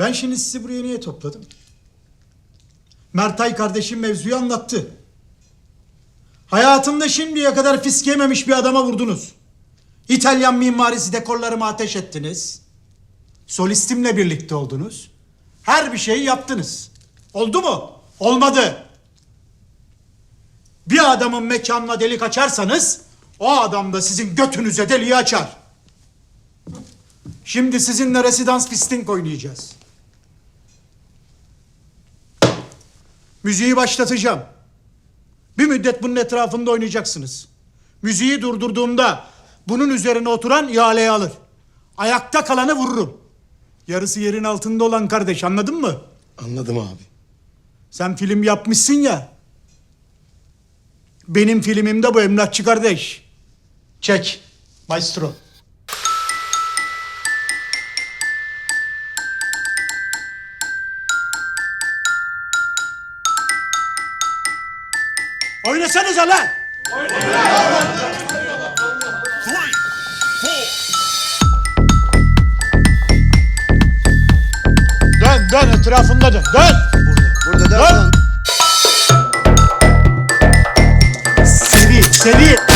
Ben şimdi sizi buraya niye topladım? Mertay kardeşim mevzuyu anlattı. Hayatımda şimdiye kadar fisk yememiş bir adama vurdunuz. İtalyan mimarisi dekorlarıma ateş ettiniz. Solistimle birlikte oldunuz. Her bir şeyi yaptınız. Oldu mu? Olmadı. Bir adamın mekanına delik açarsanız o adam da sizin götünüze deliği açar. Şimdi sizinle residans fisting oynayacağız. Müziği başlatacağım. Bir müddet bunun etrafında oynayacaksınız. Müziği durdurduğumda bunun üzerine oturan ihaleye alır. Ayakta kalanı vururum. Yarısı yerin altında olan kardeş anladın mı? Anladım abi. Sen film yapmışsın ya. Benim filmimde bu emlakçı kardeş. Çek. Maestro. Oynasanıza lan! Dön dön etrafında dön. Dön! Burada Lan! dersen Seri, seri.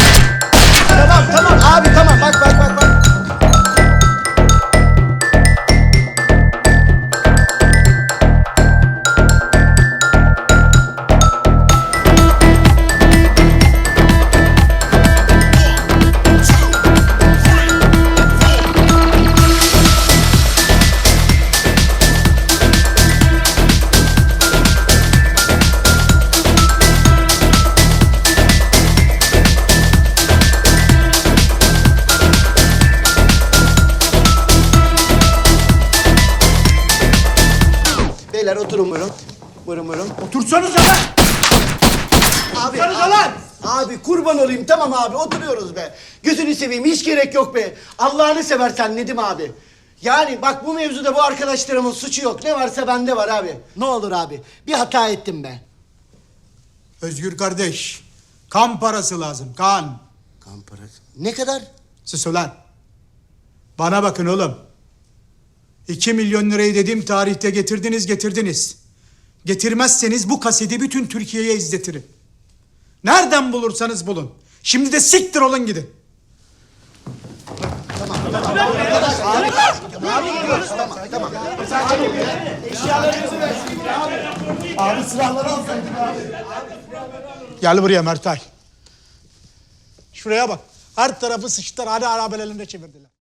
Beyler oturun buyurun. Buyurun buyurun. Otursanıza lan! Abi, Otursanıza lan! Abi kurban olayım tamam abi oturuyoruz be. Gözünü seveyim hiç gerek yok be. Allah'ını seversen Nedim abi. Yani bak bu mevzuda bu arkadaşlarımın suçu yok. Ne varsa bende var abi. Ne olur abi. Bir hata ettim be. Özgür kardeş, kan parası lazım, kan. Kan parası. Ne kadar? Sus ulan. Bana bakın oğlum. İki milyon lirayı dediğim tarihte getirdiniz getirdiniz. Getirmezseniz bu kaseti bütün Türkiye'ye izletirim. Nereden bulursanız bulun. Şimdi de siktir olun gidin. Abi silahları alsaydın abi. Gel buraya Mertay. Şuraya bak. Her tarafı sıçtılar. Hadi arabelerinde çevirdiler.